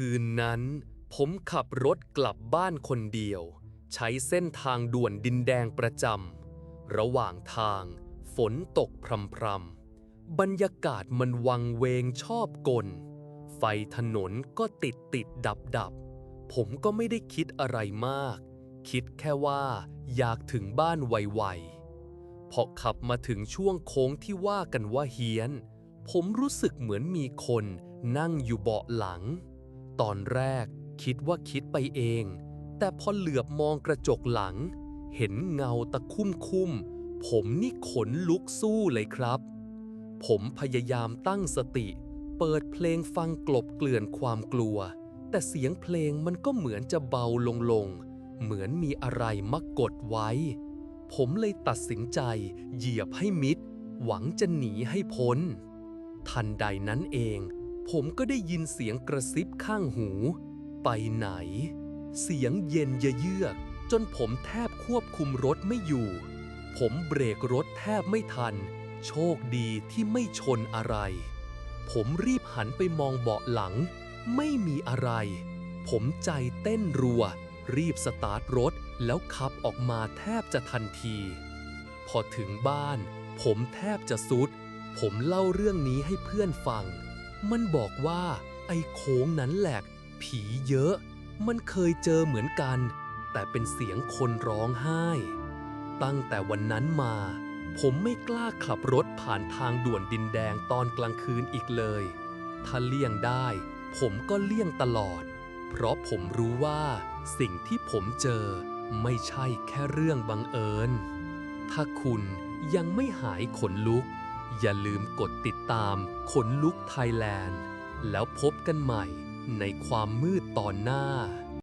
คืนนั้น ผมขับรถกลับบ้านคนเดียว ใช้เส้นทางด่วนดินแดงประจำระหว่างทาง ฝนตกพรำๆบรรยากาศมันวังเวงชอบกล ไฟถนนก็ติดติดดับดับผมก็ไม่ได้คิดอะไรมาก คิดแค่ว่าอยากถึงบ้านไวๆพอขับมาถึงช่วงโค้งที่ว่ากันว่าเฮี้ยน ผมรู้สึกเหมือนมีคนนั่งอยู่เบาะหลัง ตอนแรกคิดว่าคิดไปเอง แต่พอเหลือบมองกระจกหลัง เห็นเงาตะคุ่มคุ่มผมนี่ขนลุกสู้เลยครับ ผมพยายามตั้งสติ เปิดเพลงฟังกลบเกลื่อนความกลัว แต่เสียงเพลงมันก็เหมือนจะเบาลงลง เหมือนมีอะไรมากดไว้ ผมเลยตัดสินใจเหยียบให้มิด หวังจะหนีให้พ้น ทันใดนั้นเอง ผมก็ได้ยินเสียงกระซิบข้างหู ไปไหน เสียงเย็นเยือกจนผมแทบควบคุมรถไม่อยู่ ผมเบรกรถแทบไม่ทัน โชคดีที่ไม่ชนอะไร ผมรีบหันไปมองเบาะหลัง ไม่มีอะไร ผมใจเต้นรัว รีบสตาร์ทรถแล้วขับออกมาแทบจะทันที พอถึงบ้าน ผมแทบจะสุด ผมเล่าเรื่องนี้ให้เพื่อนฟัง มันบอกว่า ไอ้โค้งนั้นแหละผีเยอะ มันเคยเจอเหมือนกัน แต่เป็นเสียงคนร้องไห้ ตั้งแต่วันนั้นมา ผมไม่กล้าขับรถผ่านทางด่วนดินแดงตอนกลางคืนอีกเลย ถ้าเลี่ยงได้ ผมก็เลี่ยงตลอด เพราะผมรู้ว่า สิ่งที่ผมเจอ ไม่ใช่แค่เรื่องบังเอิญ ถ้าคุณยังไม่หายขนลุก อย่าลืมกดติดตามขนลุกไทยแลนด์ แล้วพบกันใหม่ในความมืดตอนหน้า